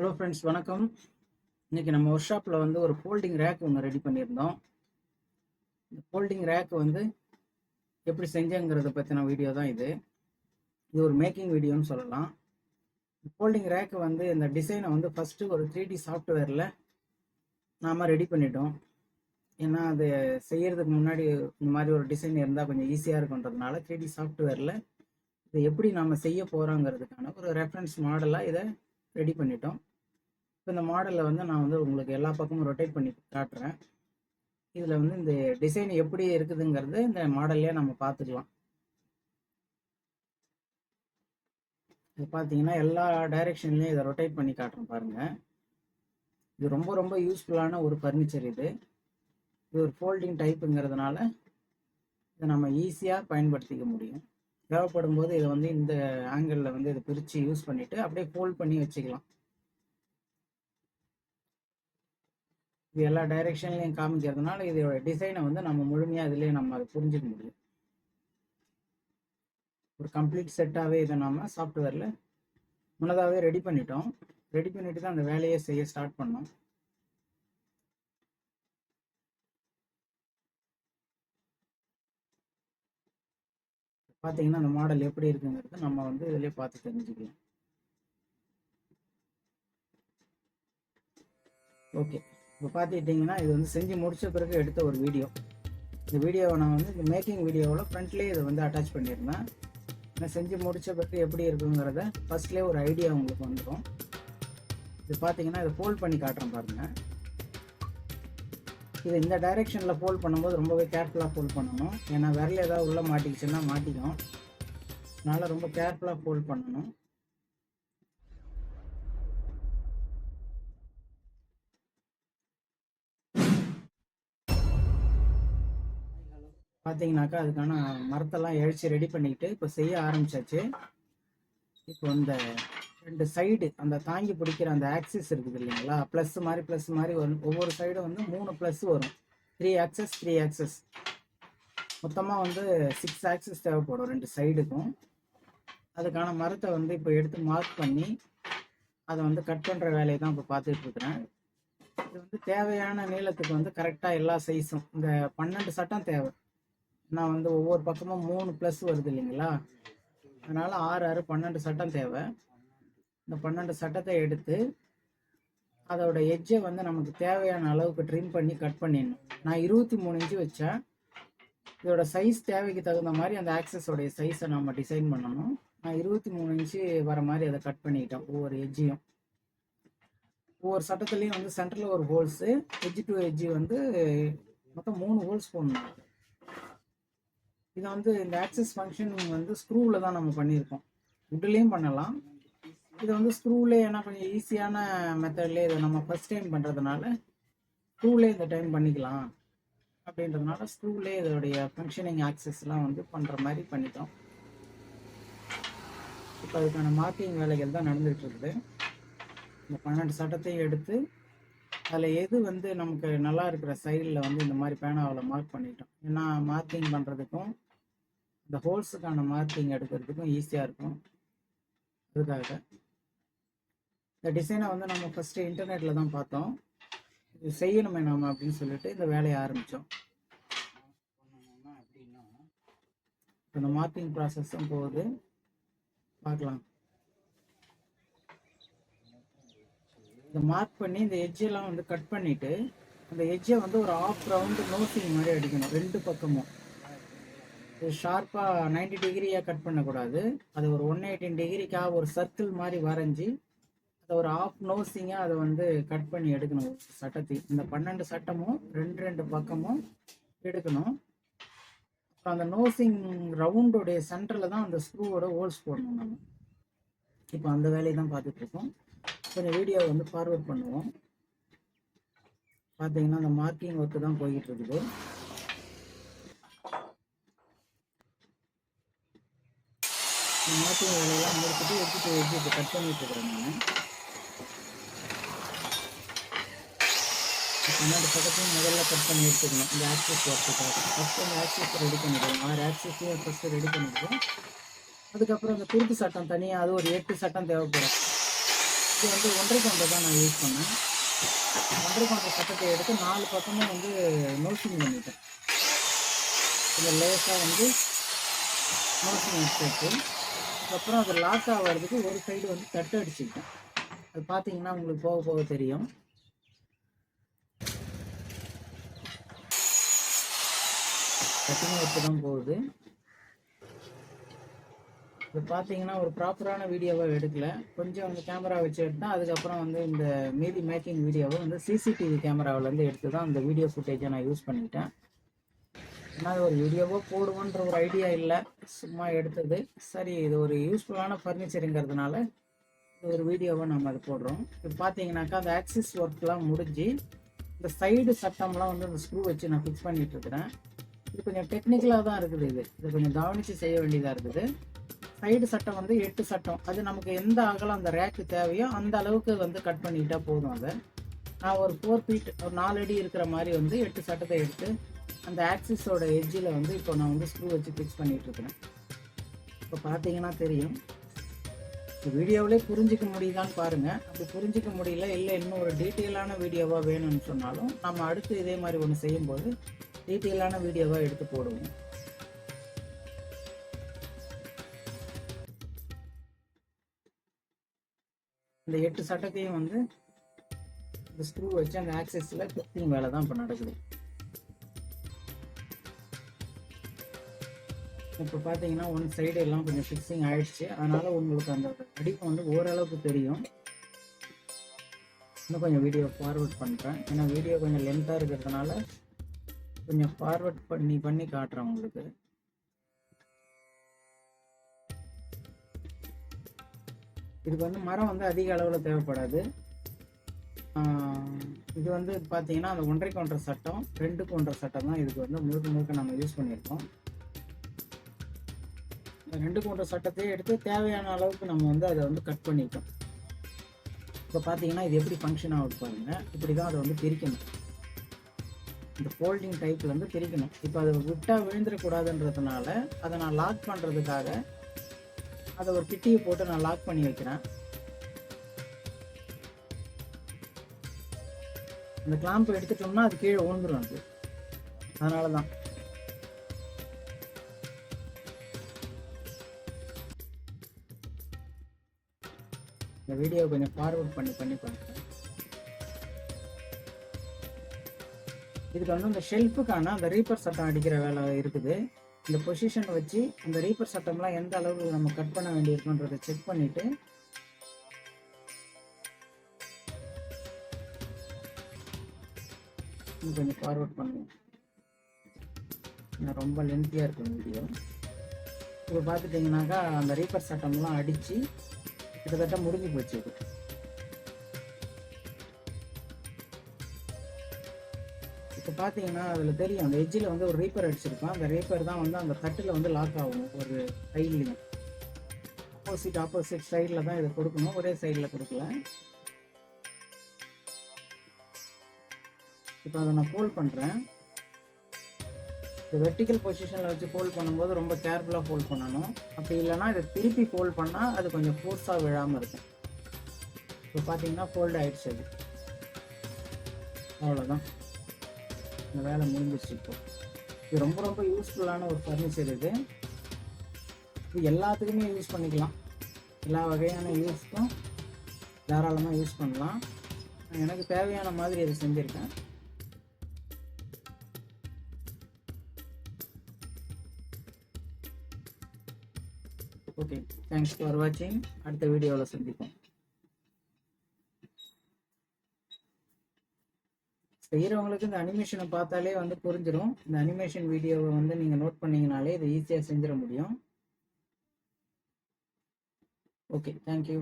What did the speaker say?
Hello friends வணக்கம். இன்னைக்கு நம்ம ஒர்க் ஷாப்பில் வந்து ஒரு ஃபோல்டிங் ரேக் ஒன்று ரெடி பண்ணியிருந்தோம். இந்த ஃபோல்டிங் ரேக் வந்து எப்படி செஞ்சேங்கிறத பற்றின வீடியோ தான் இது. இது ஒரு மேக்கிங் வீடியோன்னு சொல்லலாம். ஃபோல்டிங் ரேக்கு வந்து இந்த டிசைனை வந்து ஃபஸ்ட்டு ஒரு த்ரீ டி சாஃப்ட்வேரில் நாம் ரெடி பண்ணிட்டோம். ஏன்னா அது செய்யறதுக்கு முன்னாடி இந்த மாதிரி ஒரு டிசைன் இருந்தால் கொஞ்சம் ஈஸியாக இருக்குன்றதுனால த்ரீ டி சாஃப்ட்வேரில் இதை எப்படி நாம் செய்ய போகிறோங்கிறதுக்கான ஒரு ரெஃபரன்ஸ் மாடலாக இதை ரெடி பண்ணிட்டோம். இப்போ இந்த மாடலில் வந்து நான் வந்து உங்களுக்கு எல்லா பக்கமும் ரொட்டேட் பண்ணி காட்டுறேன். இதில் வந்து இந்த டிசைன் எப்படி இருக்குதுங்கிறது இந்த மாடல்லே நம்ம பார்த்துக்கலாம். இது பார்த்தீங்கன்னா எல்லா டைரெக்ஷன்லேயும் இதை ரொட்டேட் பண்ணி காட்டுறேன் பாருங்கள் இது ரொம்ப ரொம்ப யூஸ்ஃபுல்லான ஒரு ஃபர்னிச்சர் இது. இது ஒரு ஃபோல்டிங் டைப்புங்கிறதுனால இதை நம்ம ஈஸியாக பயன்படுத்திக்க முடியும். தேவைப்படும் போது இதை வந்து இந்த ஆங்கிளில் வந்து இதை பிரித்து யூஸ் பண்ணிவிட்டு அப்படியே ஃபோல்ட் பண்ணி வச்சுக்கலாம். இது எல்லா டைரெக்ஷன்லையும் காமிக்கிறதுனால இதோட டிசைனை வந்து நம்ம முழுமையாக இதுலேயே நம்ம அதை புரிஞ்சுக்க முடியும். ஒரு கம்ப்ளீட் செட்டாகவே இதை நம்ம சாஃப்ட்வேரில் முன்னதாகவே ரெடி பண்ணிட்டோம். ரெடி பண்ணிட்டு தான் அந்த வேலையை செய்ய ஸ்டார்ட் பண்ணோம். பார்த்தீங்கன்னா அந்த மாடல் எப்படி இருக்குங்கிறது நம்ம வந்து இதிலே பார்த்து தெரிஞ்சுக்கலாம். ஓகே இப்போ பார்த்துக்கிட்டிங்கன்னா இது வந்து செஞ்சு முடித்த பிறகு எடுத்த ஒரு வீடியோ. இந்த வீடியோவை நான் வந்து இந்த மேக்கிங் வீடியோவில் ஃப்ரண்ட்லேயே இதை வந்து அட்டாச் பண்ணியிருந்தேன். நான் செஞ்சு முடித்த பிறகு எப்படி இருக்குங்கிறத ஃபஸ்ட்லேயே ஒரு ஐடியா உங்களுக்கு வந்துடும் இது பார்த்தீங்கன்னா இதை ஃபோல்ட் பண்ணி காட்டுறேன் பாருங்கள் இது இந்த டைரெக்ஷனில் ஃபோல்ட் பண்ணும்போது ரொம்பவே கேர்ஃபுல்லாக ஃபோல்ட் பண்ணணும். ஏன்னா விரல் ஏதாவது உள்ளே மாட்டிக்கிச்சுன்னா மாட்டிக்கும். அதனால் ரொம்ப கேர்ஃபுல்லாக ஃபோல்ட் பண்ணணும். பார்த்தீங்கன்னாக்கா அதுக்கான மரத்தெல்லாம் இழைச்சி ரெடி பண்ணிக்கிட்டு இப்போ செய்ய ஆரம்பிச்சாச்சு. இப்போ இந்த ரெண்டு சைடு அந்த தாங்கி பிடிக்கிற அந்த ஆக்சிஸ் இருக்குது இல்லைங்களா? ப்ளஸ் மாதிரி ப்ளஸ் மாதிரி வரும் ஒவ்வொரு சைடும் வந்து மூணு ப்ளஸ் வரும். த்ரீ ஆக்சஸ் த்ரீ ஆக்சஸ் மொத்தமாக வந்து சிக்ஸ் ஆக்சஸ் தேவைப்படும் ரெண்டு சைடுக்கும் அதுக்கான மரத்தை வந்து இப்போ எடுத்து மார்க் பண்ணி அதை வந்து கட் பண்ணுற வேலையை தான் இப்போ பார்த்துட்டு இருக்கிறேன். இது வந்து தேவையான நீளத்துக்கு வந்து கரெக்டாக எல்லா சைஸும் இந்த பன்னெண்டு சட்டம் தேவை. நான் வந்து ஒவ்வொரு பக்கமும் மூணு ப்ளஸ் வருது இல்லைங்களா? அதனால் ஆறு ஆறு பன்னெண்டு சட்டம் தேவை. இந்த பன்னெண்டு சட்டத்தை எடுத்து அதோட எஜ்ஜை வந்து நமக்கு தேவையான அளவுக்கு ட்ரிம் பண்ணி கட் பண்ணிடணும். நான் இருபத்தி மூணு இன்ச்சு வச்சேன் இதோட சைஸ் தேவைக்கு தகுந்த மாதிரி அந்த ஆக்சஸோடைய சைஸை நம்ம டிசைன் பண்ணணும். நான் இருபத்தி மூணு இன்ச்சு வர மாதிரி அதை கட் பண்ணிக்கிட்டேன் ஒவ்வொரு எஜ்ஜையும் ஒவ்வொரு சட்டத்துலேயும் வந்து சென்டரில் ஒரு ஹோல்ஸு எட்ஜ் டு எட்ஜி வந்து மொத்தம் மூணு ஹோல்ஸ் போடணும். இதை வந்து இந்த ஆக்சஸ் ஃபங்க்ஷன் வந்து ஸ்க்ரூவில் தான் நம்ம பண்ணியிருக்கோம். வுட்லேயும் பண்ணலாம். இதை வந்து ஸ்க்ரூவிலே ஏன்னா கொஞ்சம் ஈஸியான மெத்தட்லேயே இதை நம்ம ஃபஸ்ட் டைம் பண்ணுறதுனால ஸ்க்ரூவிலே இந்த டைம் பண்ணிக்கலாம். அப்படின்றதுனால ஸ்க்ரூவிலே இதோடைய ஃபங்க்ஷனிங் ஆக்சஸ்லாம் வந்து பண்ணுற மாதிரி பண்ணிட்டோம். இப்போ அதுக்கான மார்க்கிங் வேலைகள் தான் நடந்துகிட்டு இருக்குது இந்த பன்னெண்டு சட்டத்தையும் எடுத்து அதில் எது வந்து நமக்கு நல்லா இருக்கிற சைடில் வந்து இந்த மாதிரி பேனாவில் மார்க் பண்ணிட்டோம். ஏன்னா மார்க்கிங் பண்ணுறதுக்கும் இந்த ஹோல்ஸுக்கான மார்க்கிங் எடுக்கிறதுக்கும் ஈஸியாக இருக்கும். அதுக்காக. இந்த டிசைனை வந்து நம்ம ஃபஸ்ட்டு இன்டர்நெட்டில் தான் பார்த்தோம். இது செய்யணுமே நாம் அப்படின்னு சொல்லிட்டு இந்த வேலையை ஆரம்பித்தோம் அப்படின்னா இந்த மார்க்கிங் ப்ராசஸும் போகுது. பார்க்கலாம். இந்த மார்க் பண்ணி இந்த எஜ்ஜெல்லாம் வந்து கட் பண்ணிவிட்டு அந்த எஜ்ஜை வந்து ஒரு ஆஃப் ரவுண்டு நோசிங் மாதிரி அடிக்கணும். ரெண்டு பக்கமும். இது ஷார்ப்பாக நைன்டி டிகிரியாக கட் பண்ணக்கூடாது. அது ஒரு ஒன் எயிட்டின் டிகிரிக்காக ஒரு சர்க்கிள் மாதிரி வரைஞ்சி அதை ஒரு ஆஃப் நோசிங்காக அதை வந்து கட் பண்ணி எடுக்கணும். சட்டத்தை இந்த பன்னெண்டு சட்டமும் ரெண்டு ரெண்டு பக்கமும் எடுக்கணும். அப்புறம் அந்த நோசிங் ரவுண்டோடைய சென்டரில் தான் அந்த ஸ்க்ரூவோட ஹோல்ஸ் போடணும் நம்ம. இப்போ அந்த வேலையை தான் பார்த்துட்ருக்கோம் கொஞ்சம் வீடியோ வந்து ஃபார்வர்ட் பண்ணுவோம். பார்த்தீங்கன்னா அந்த மார்க்கிங் ஒர்க்கு தான் போய்கிட்டு இருக்குது. மாட்டு வேலையெல்லாம் முடிச்சுட்டு எடுத்துட்டு எடுத்து இப்போ கட் பண்ணிட்டு இருக்கிறேன் நான். பன்னெண்டு பக்கத்தையும் முதல்ல கட் பண்ணி எடுத்துக்கணும். இந்த ஆக்சஸ் ஒர்க்குக்காக ஃபஸ்ட்டு அந்த ஆக்சஸ் ரெடி பண்ணிடுவோம் ஆறு ஆக்சஸையும் ஃபஸ்ட்டு ரெடி பண்ணிடுவோம் அதுக்கப்புறம் அந்த குறுக்கு சட்டம் தனியாக அது ஒரு எட்டு சட்டம் தேவைப்படும். இது வந்து ஒன்றரை கொண்டை தான் நான் யூஸ் பண்ணேன். ஒன்றரை கொண்டை சட்டத்தை எடுத்து நாலு பக்கமும் வந்து நோசிங் பண்ணிட்டேன். இந்த லேசாக வந்து நோசிங் எடுத்துட்டு அப்புறம் அது லாக் ஆகிறதுக்கு ஒரு சைடு வந்து தட்டு அடிச்சுக்கிட்டேன். அது பார்த்தீங்கன்னா உங்களுக்கு போக போக தெரியும். கட்டிங் ஒர்க்கு தான் போகுது. இது பார்த்தீங்கன்னா ஒரு ப்ராப்பரான வீடியோவை எடுக்கல. கொஞ்சம் அந்த கேமரா வச்சு எடுத்தேன். அதுக்கப்புறம் வந்து இந்த மீதி மேக்கிங் வீடியோவை வந்து சிசிடிவி கேமராவிலேருந்து எடுத்து தான் அந்த வீடியோ ஃபுட்டேஜை நான் யூஸ் பண்ணிட்டேன் ஆனால் அது ஒரு வீடியோவோ போடுவோன்ற ஒரு ஐடியா இல்லை. சும்மா எடுத்தது. சரி இது ஒரு யூஸ்ஃபுல்லான ஃபர்னிச்சருங்கிறதுனால இது ஒரு வீடியோவை நம்ம அது போடுறோம். இப்போ பார்த்தீங்கன்னாக்கா அந்த ஆக்சிஸ் ஒர்க்லாம் முடிஞ்சு இந்த சைடு சட்டம்லாம் வந்து அந்த ஸ்க்ரூ வச்சு நான் ஃபிக்ஸ் பண்ணிகிட்டு இருக்கிறேன். இது கொஞ்சம் டெக்னிக்கலாக தான் இருக்குது இது. இது கொஞ்சம் கவனித்து செய்ய வேண்டியதாக இருக்குது. சைடு சட்டம் வந்து எட்டு சட்டம். அது நமக்கு எந்த அகலம் அந்த ரேக்கு தேவையோ அந்த அளவுக்கு வந்து கட் பண்ணிக்கிட்டால் போதும் அதை. நான் ஒரு ஃபோர் ஃபீட் ஒரு நாலு அடி இருக்கிற மாதிரி வந்து எட்டு சட்டத்தை எடுத்து அந்த ஆக்சிஸோட எட்ஜில் வந்து இப்போ நான் வந்து ஸ்க்ரூ வச்சு ஃபிக்ஸ் பண்ணிட்டு இப்போ பார்த்தீங்கன்னா தெரியும். இந்த வீடியோவிலே புரிஞ்சிக்க முடியுதான்னு பாருங்க. அப்படி புரிஞ்சிக்க முடியல இல்லை இன்னும் ஒரு டீட்டெயிலான வீடியோவாக வேணும்னு சொன்னாலும் நம்ம அடுத்து இதே மாதிரி ஒன்று செய்யும்போது டீட்டெயிலான வீடியோவாக எடுத்து போடுவோம். இந்த எட்டு சட்டத்தையும் வந்து இந்த ஸ்க்ரூ வச்சு அந்த ஆக்சஸில் ஃபிக்ஸிங் வேலை தான் இப்போ நடக்குது. இப்போ பார்த்தீங்கன்னா ஒன் சைடு எல்லாம் கொஞ்சம் ஃபிக்ஸிங் ஆயிடுச்சு. அதனால் உங்களுக்கு அந்த அடிப்பு வந்து ஓரளவுக்கு தெரியும். இன்னும் கொஞ்சம் வீடியோ ஃபார்வர்ட் பண்ணுறேன் ஏன்னா வீடியோ கொஞ்சம் லென்த்தாக இருக்கிறதுனால கொஞ்சம் ஃபார்வர்ட் பண்ணி பண்ணி காட்டுறேன் உங்களுக்கு. இதுக்கு வந்து மரம் வந்து அதிக அளவில் தேவைப்படாது. இது வந்து பார்த்தீங்கன்னா அந்த ஒன்றை ஒன்றரை சட்டம் ரெண்டுக்கு ஒன்றரை சட்டம் தான் இதுக்கு வந்து முழுக்க முழுக்க நம்ம யூஸ் பண்ணியிருக்கோம். ரெண்டு மூன்று சட்டத்தையே எடுத்து தேவையான அளவுக்கு நம்ம வந்து அதை வந்து கட் பண்ணிட்டோம். இப்போ பார்த்தீங்கன்னா இது எப்படி ஃபங்க்ஷன் ஆகுது பாருங்க. இப்படி தான் அதை வந்து பிரிக்கணும். இந்த ஃபோல்டிங் டைப்பில் வந்து பிரிக்கணும். இப்போ அதை விட்டால் விழுந்துடக்கூடாதுன்றதுனால அதை நான் லாக் பண்ணுறதுக்காக அதை ஒரு பிட்டியை போட்டு நான் லாக் பண்ணி வைக்கிறேன். அந்த கிளாம்பு எடுத்துட்டோம்னா அது கீழே விழுந்துடும் அது. அதனால தான் இந்த வீடியோ கொஞ்சம் ஃபார்வர்ட் பண்ணி பண்ணி பண்ணுறேன் இதுக்கு வந்து இந்த ஷெல்ஃபுக்கான அந்த ரீப்பர் சட்டம் அடிக்கிற வேலை இருக்குது. இந்த பொசிஷன் வச்சு அந்த ரீப்பர் சட்டம்லாம் எந்த அளவுக்கு நம்ம கட் பண்ண வேண்டியிருக்குன்றதை செக் பண்ணிவிட்டு கொஞ்சம் ஃபார்வர்ட் பண்ணுவோம் நான் ரொம்ப லென்த்தியாக இருக்கும் வீடியோ இப்போ பார்த்துட்டிங்கனாக்கா அந்த ரீப்பர் சட்டம்லாம் அடித்து கிட்டத்தட்ட முடிஞ்சு போச்சு அது. இப்போ பார்த்தீங்கன்னா அதில் தெரியும். அந்த எஜ்ஜில் வந்து ஒரு ரீப்பர் அடிச்சிருப்பான் அந்த ரீப்பர் தான் வந்து அந்த தட்டில் வந்து லாக் ஆகும். ஒரு கையிலையும் ஆப்போசிட் ஆப்போசிட் சைடில் தான் இதை கொடுக்கணும். ஒரே சைடில் கொடுக்கல. இப்போ அதை நான் ஃபோல் பண்ணுறேன் இந்த வெர்டிக்கல் பொசிஷனில் வச்சு ஃபோல்ட் பண்ணும்போது ரொம்ப கேர்ஃபுல்லாக ஃபோல்ட் பண்ணணும். அப்படி இல்லைன்னா இதை திருப்பி ஃபோல்ட் பண்ணால் அது கொஞ்சம் ஃபோர்ஸாக விழாமல் இருக்கும். இப்போ பார்த்தீங்கன்னா ஃபோல்ட் ஆகிடுச்சு அது. அவ்வளோதான் இந்த வேலை முடிஞ்சிச்சு இப்போ. இது ரொம்ப ரொம்ப யூஸ்ஃபுல்லான ஒரு ஃபர்னிச்சர் இது. இது எல்லாத்துக்குமே யூஸ் பண்ணிக்கலாம். எல்லா வகையான யூஸ்க்கும் தாராளமாக யூஸ் பண்ணலாம். எனக்கு தேவையான மாதிரி இதை செஞ்சுருக்கேன். தேங்க்ஸ் ஃபார் வாட்சிங் அடுத்த வீடியோவில் சந்திப்போம். செய்கிறவங்களுக்கு இந்த அனிமேஷனை பார்த்தாலே வந்து புரிஞ்சிடும் இந்த அனிமேஷன் வீடியோவை வந்து நீங்கள் நோட் பண்ணிங்கனாலே இதை ஈஸியாக செஞ்சிட முடியும். Okay thank you